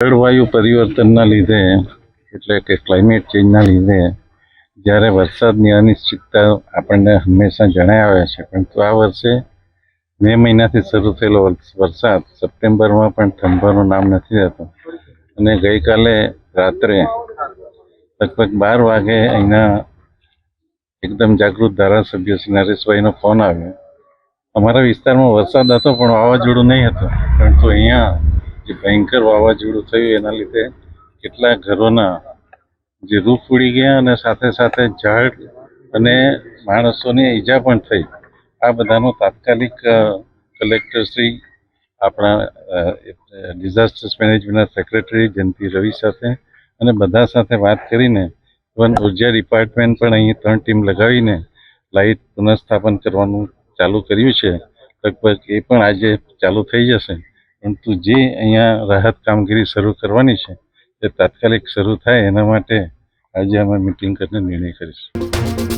જળવાયુ પરિવર્તનના લીધે, એટલે કે ક્લાઇમેટ ચેન્જના લીધે, જ્યારે વરસાદની અનિશ્ચિતતા આપણને હંમેશા જણાય આવે છે. પરંતુ આ વર્ષે મે મહિનાથી શરૂ થયેલો વરસાદ સપ્ટેમ્બરમાં પણ થંભવાનું નામ નથી રહેતો અને ગઈકાલે રાત્રે લગભગ બાર વાગે અહીંના એકદમ જાગૃત ધારાસભ્ય શ્રી નરેશભાઈનો ફોન આવ્યો. અમારા વિસ્તારમાં વરસાદ હતો, પણ વાવાઝોડું નહીં હતું. પરંતુ અહીંયા જે ભયંકર વાવાઝોડું થયું એના લીધે કેટલા ઘરોના જે રૂફ ઉડી ગયા અને સાથે સાથે ઝાડ અને માણસોને ઈજા પણ થઈ. આ બધાનો તાત્કાલિક કલેક્ટરશ્રી આપણા ડિઝાસ્ટર્સ મેનેજમેન્ટના સેક્રેટરી જયંતિ રવિ સાથે અને બધા સાથે વાત કરીને ઇવન ઊર્જા ડિપાર્ટમેન્ટ પણ અહીં ત્રણ ટીમ લગાવીને લાઇટ પુનઃસ્થાપન કરવાનું ચાલુ કર્યું છે. લગભગ એ પણ આજે ચાલુ થઈ જશે. પરંતુ જે અહીંયા રાહત કામગીરી શરૂ કરવાની છે, તે તાત્કાલિક શરૂ થાય એના માટે આજે અમે મિટિંગ કરીને નિર્ણય કરીશું.